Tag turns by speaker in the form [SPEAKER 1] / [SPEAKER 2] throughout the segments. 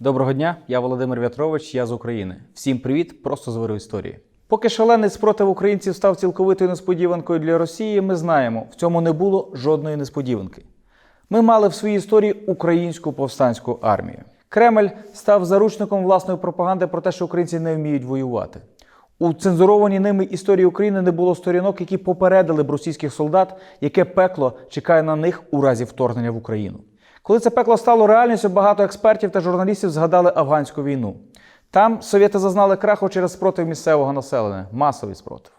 [SPEAKER 1] Доброго дня, я Володимир В'ятрович, я з України. Всім привіт, просто зверу історії. Поки шалений спротив українців став цілковитою несподіванкою для Росії, ми знаємо, в цьому не було жодної несподіванки. Ми мали в своїй історії українську повстанську армію. Кремль став заручником власної пропаганди про те, що українці не вміють воювати. У цензурованій ними історії України не було сторінок, які попередили б російських солдат, яке пекло чекає на них у разі вторгнення в Україну. Коли це пекло стало реальністю, багато експертів та журналістів згадали афганську війну. Там совєти зазнали краху через спротив місцевого населення, масовий спротив.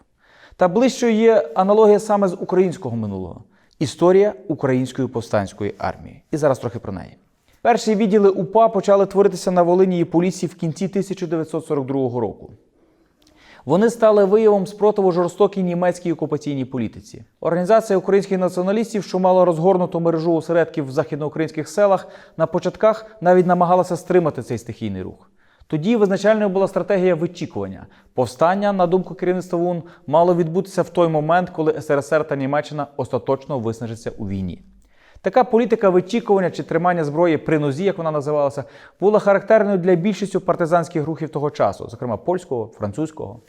[SPEAKER 1] Та ближчою є аналогія саме з українського минулого історія української повстанської армії. І зараз трохи про неї. Перші відділи УПА почали творитися на Волині і Поліссі в кінці 1942 року. Вони стали виявом спротиву жорстокій німецькій окупаційній політиці. Організація українських націоналістів, що мала розгорнуту мережу осередків в західноукраїнських селах, на початках навіть намагалася стримати цей стихійний рух. Тоді визначальною була стратегія вичікування. Повстання, на думку керівництва ОУН, мало відбутися в той момент, коли СРСР та Німеччина остаточно виснажаться у війні. Така політика вичікування чи тримання зброї при нозі, як вона називалася, була характерною для більшості партизанських рухів того часу, зокрема польського, французького.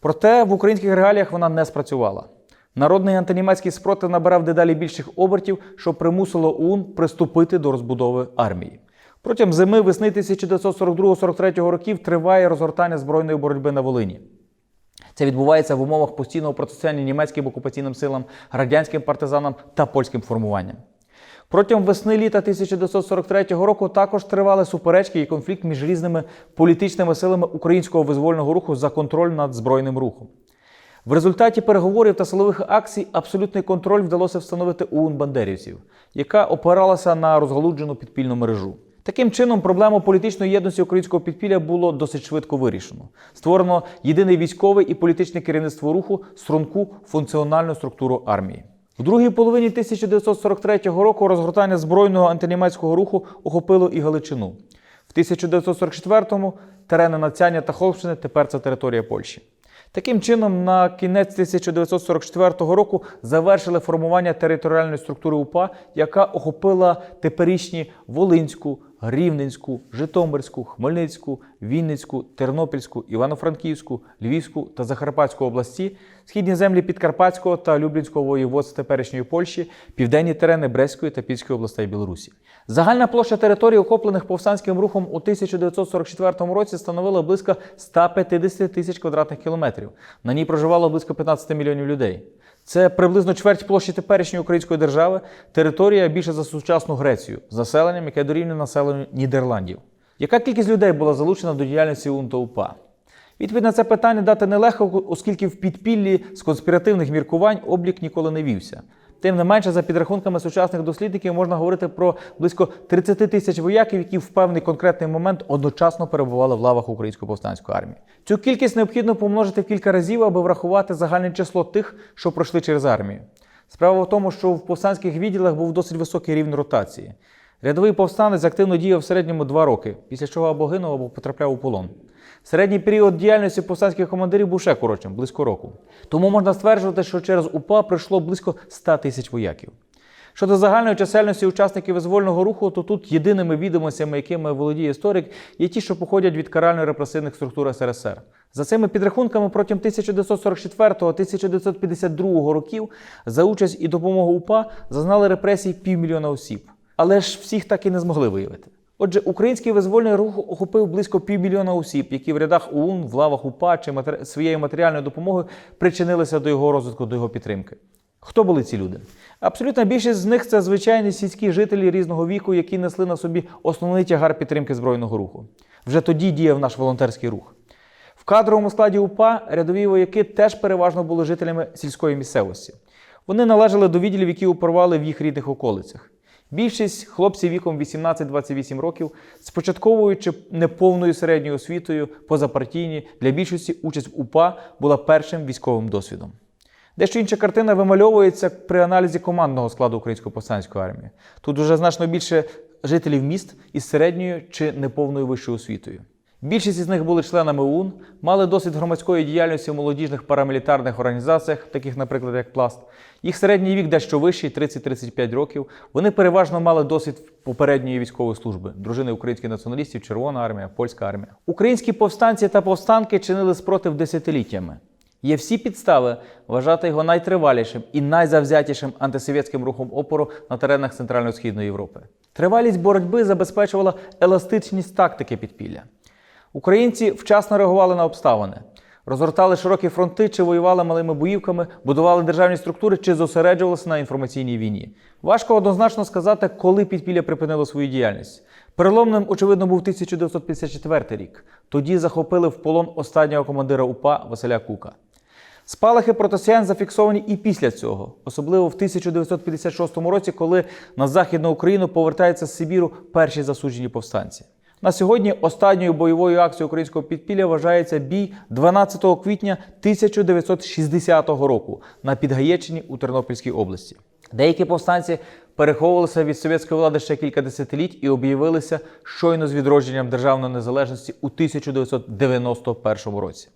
[SPEAKER 1] Проте в українських реаліях вона не спрацювала. Народний антинімецький спротив набирав дедалі більших обертів, що примусило ОУН приступити до розбудови армії. Протягом зими весни 1942-43 років триває розгортання збройної боротьби на Волині. Це відбувається в умовах постійного протистояння німецьким окупаційним силам, радянським партизанам та польським формуванням. Протягом весни-літа 1943 року також тривали суперечки і конфлікт між різними політичними силами українського визвольного руху за контроль над збройним рухом. В результаті переговорів та силових акцій абсолютний контроль вдалося встановити ОУН бандерівців, яка опиралася на розгалуджену підпільну мережу. Таким чином, проблему політичної єдності українського підпілля було досить швидко вирішено. Створено єдине військове і політичне керівництво руху, струнку функціональну структуру армії. У другій половині 1943 року розгортання збройного антинімецького руху охопило і Галичину. В 1944-му терени Нацяння та Холмщини тепер це територія Польщі. Таким чином, на кінець 1944 року завершили формування територіальної структури УПА, яка охопила теперішні Волинську, Рівненську, Житомирську, Хмельницьку, Вінницьку, Тернопільську, Івано-Франківську, Львівську та Закарпатську області, східні землі Підкарпатського та Люблінського воєводства теперішньої Польщі, південні терени Брестської та Пільської областей Білорусі. Загальна площа територій, охоплених повстанським рухом у 1944 році, становила близько 150 тисяч квадратних кілометрів. На ній проживало близько 15 мільйонів людей. Це приблизно чверть площі теперішньої української держави, територія більше за сучасну Грецію, з населенням, яке дорівнює населенню Нідерландів. Яка кількість людей була залучена до діяльності УН та УПА? Відповідь на це питання дати нелегко, оскільки в підпіллі з конспіративних міркувань облік ніколи не вівся. Тим не менше, за підрахунками сучасних дослідників, можна говорити про близько 30 тисяч вояків, які в певний конкретний момент одночасно перебували в лавах української повстанської армії. Цю кількість необхідно помножити в кілька разів, аби врахувати загальне число тих, що пройшли через армію. Справа в тому, що в повстанських відділах був досить високий рівень ротації. Рядовий повстанець активно діяв в середньому два роки, після чого або гинув, або потрапляв у полон. Середній період діяльності повстанських командирів був ще коротшим, близько року. Тому можна стверджувати, що через УПА прийшло близько 100 тисяч вояків. Щодо загальної чисельності учасників визвольного руху, то тут єдиними відомостями, якими володіє історик, є ті, що походять від карально-репресивних структур СРСР. За цими підрахунками, протягом 1944-1952 років за участь і допомогу УПА зазнали репресій півмільйона осіб. Але ж всіх так і не змогли виявити. Отже, український визвольний рух охопив близько півмільйона осіб, які в рядах ОУН, в лавах УПА чи матері... своєю матеріальною допомогою причинилися до його розвитку, до його підтримки. Хто були ці люди? Абсолютна більшість з них це звичайні сільські жителі різного віку, які несли на собі основний тягар підтримки збройного руху. Вже тоді діяв наш волонтерський рух. В кадровому складі УПА рядові вояки теж переважно були жителями сільської місцевості. Вони належали до відділів, які оперували в їх рідних околицях. Більшість хлопців віком 18-28 років, з неповною середньою освітою, позапартійні, для більшості участь в УПА була першим військовим досвідом. Дещо інша картина вимальовується при аналізі командного складу української повстанської армії. Тут вже значно більше жителів міст із середньою чи неповною вищою освітою. Більшість із них були членами ОУН, мали досвід громадської діяльності в молодіжних парамілітарних організаціях, таких, наприклад, як Пласт. Їх середній вік дещо вищий 30-35 років. Вони переважно мали досвід попередньої військової служби, дружини українських націоналістів, Червона армія, польська армія. Українські повстанці та повстанки чинили спротив десятиліттями. Є всі підстави вважати його найтривалішим і найзавзятішим антисовєтським рухом опору на теренах Центрально-Східної Європи. Тривалість боротьби забезпечувала еластичність тактики підпілля. Українці вчасно реагували на обставини, розгортали широкі фронти чи воювали малими боївками, будували державні структури чи зосереджувалися на інформаційній війні. Важко однозначно сказати, коли підпілля припинило свою діяльність. Переломним, очевидно, був 1954 рік. Тоді захопили в полон останнього командира УПА Василя Кука. Спалахи протосіян зафіксовані і після цього, особливо в 1956 році, коли на Західну Україну повертаються з Сибіру перші засуджені повстанці. На сьогодні останньою бойовою акцією українського підпілля вважається бій 12 квітня 1960 року на Підгаєччині у Тернопільській області. Деякі повстанці переховувалися від совєтської влади ще кілька десятиліть і об'явилися щойно з відродженням державної незалежності у 1991 році.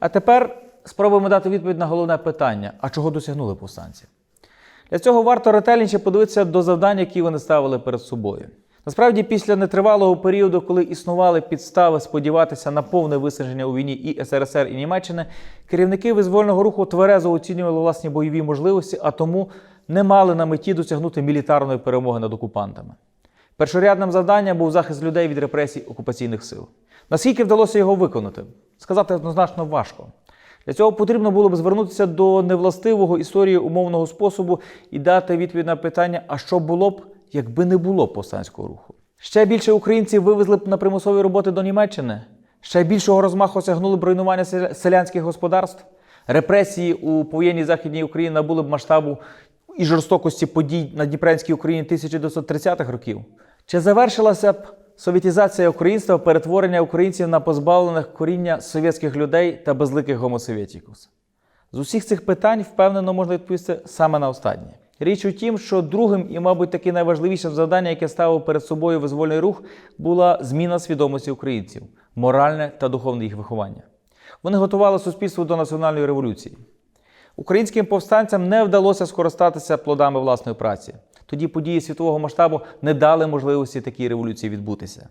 [SPEAKER 1] А тепер спробуємо дати відповідь на головне питання: а чого досягнули повстанці? Для цього варто ретельніше подивитися до завдань, які вони ставили перед собою. Насправді, після нетривалого періоду, коли існували підстави сподіватися на повне виснаження у війні і СРСР і Німеччини, керівники визвольного руху тверезо оцінювали власні бойові можливості, а тому не мали на меті досягнути мілітарної перемоги над окупантами. Першорядним завданням був захист людей від репресій окупаційних сил. Наскільки вдалося його виконати? Сказати однозначно важко. Для цього потрібно було б звернутися до невластивого історії умовного способу і дати відповідь на питання, а що було б, якби не було повстанського руху. Ще більше українців вивезли б на примусові роботи до Німеччини, ще більшого розмаху осягнули б руйнування селянських господарств. Репресії у повоєнній західній Україні набули б масштабу і жорстокості подій на Дніпрянській Україні 1930-х років. Чи завершилася б совєтізація українства, перетворення українців на позбавлених коріння совєтських людей та безликих гомосовєтікус? З усіх цих питань впевнено можна відповісти саме на останнє. Річ у тім, що другим і, мабуть, таки найважливішим завданням, яке ставив перед собою визвольний рух, була зміна свідомості українців, моральне та духовне їх виховання. Вони готували суспільство до національної революції. Українським повстанцям не вдалося скористатися плодами власної праці. Тоді події світового масштабу не дали можливості такій революції відбутися.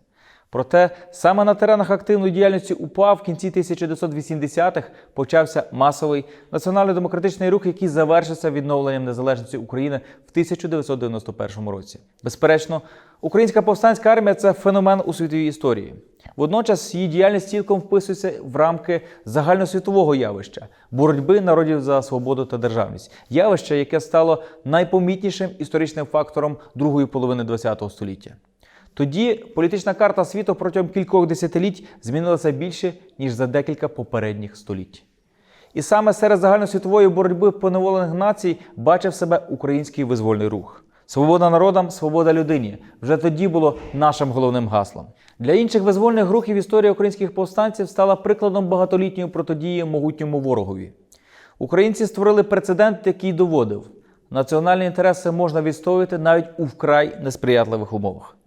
[SPEAKER 1] Проте саме на теренах активної діяльності УПА в кінці 1980-х почався масовий національно-демократичний рух, який завершився відновленням незалежності України в 1991 році. Безперечно, українська повстанська армія це феномен у світовій історії. Водночас її діяльність цілком вписується в рамки загальносвітового явища боротьби народів за свободу та державність, явище, яке стало найпомітнішим історичним фактором другої половини ХХ століття. Тоді політична карта світу протягом кількох десятиліть змінилася більше, ніж за декілька попередніх століть. І саме серед загальносвітової боротьби поневолених націй бачив себе український визвольний рух. Свобода народам, свобода людині вже тоді було нашим головним гаслом. Для інших визвольних рухів історія українських повстанців стала прикладом багатолітньої протидії могутньому ворогові. Українці створили прецедент, який доводив, національні інтереси можна відстоювати навіть у вкрай несприятливих умовах.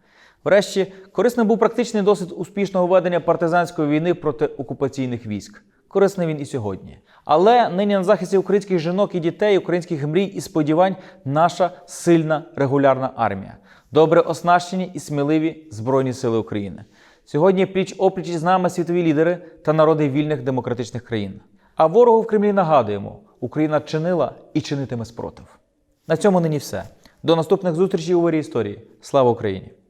[SPEAKER 1] Врешті, корисним був практичний досвід успішного ведення партизанської війни проти окупаційних військ. Корисний він і сьогодні. Але нині на захисті українських жінок і дітей, українських мрій і сподівань наша сильна регулярна армія, добре оснащені і сміливі Збройні Сили України. Сьогодні пліч опліч із нами світові лідери та народи вільних демократичних країн. А ворогу в Кремлі нагадуємо: Україна чинила і чинитиме спротив. На цьому нині все. До наступних зустрічей у вирі історії. Слава Україні!